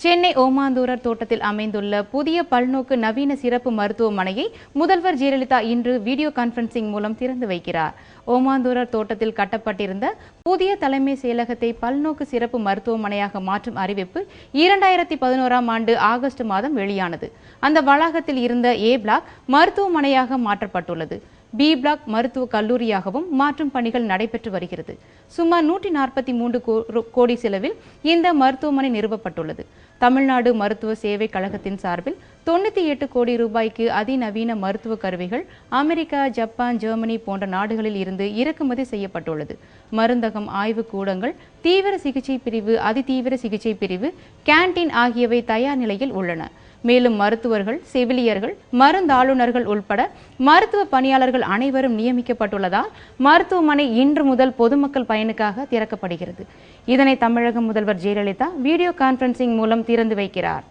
சென்னை ஓமாந்தூரர் தோட்டத்தில் அமைந்துள்ள புதிய பல்நோக்கு நவீன சிறப்பு மருத்துவமனையை முதல்வர் ஜெயலலிதா இன்று வீடியோ கான்பரன்சிங் மூலம் திறந்து வைக்கிறார். ஓமாந்தூரர் தோட்டத்தில் கட்டப்பட்டிருந்த புதிய தலைமை செயலகத்தை பல்நோக்கு சிறப்பு மருத்துவமனையாக மாற்றும் அறிவிப்பு இரண்டாயிரத்தி பதினோராம் ஆண்டு ஆகஸ்ட் மாதம் வெளியானது. அந்த வளாகத்தில் இருந்த ஏ பிளாக் மருத்துவமனையாக மாற்றப்பட்டுள்ளது. பி பிளாக் மருத்துவக் கல்லூரியாகவும் மாற்றும் பணிகள் நடைபெற்று வருகிறது. சுமார் நூற்றி நாற்பத்தி மூன்று கோடி செலவில் இந்த மருத்துவமனை நிறுவப்பட்டுள்ளது. தமிழ்நாடு மருத்துவ சேவை கழகத்தின் சார்பில் தொண்ணூற்றி எட்டு கோடி ரூபாய்க்கு அதிநவீன மருத்துவ கருவிகள் அமெரிக்கா ஜப்பான் ஜெர்மனி போன்ற நாடுகளில் இருந்து இறக்குமதி செய்யப்பட்டுள்ளது. மருந்தகம் ஆய்வு கூடங்கள் தீவிர சிகிச்சை பிரிவு அதிதீவிர சிகிச்சை பிரிவு கேன்டீன் ஆகியவை தயார் நிலையில் உள்ளன. மேலும் மருத்துவர்கள் செவிலியர்கள் மருந்தாளுநர்கள் உள்பட மருத்துவ பணியாளர்கள் அனைவரும் நியமிக்கப்பட்டுள்ளதால் மருத்துவமனை இன்று முதல் பொதுமக்கள் பயனுக்காக திறக்கப்படுகிறது. இதனை தமிழக முதல்வர் ஜெயலலிதா வீடியோ கான்பரன்சிங் மூலம் திறந்து வைக்கிறார்.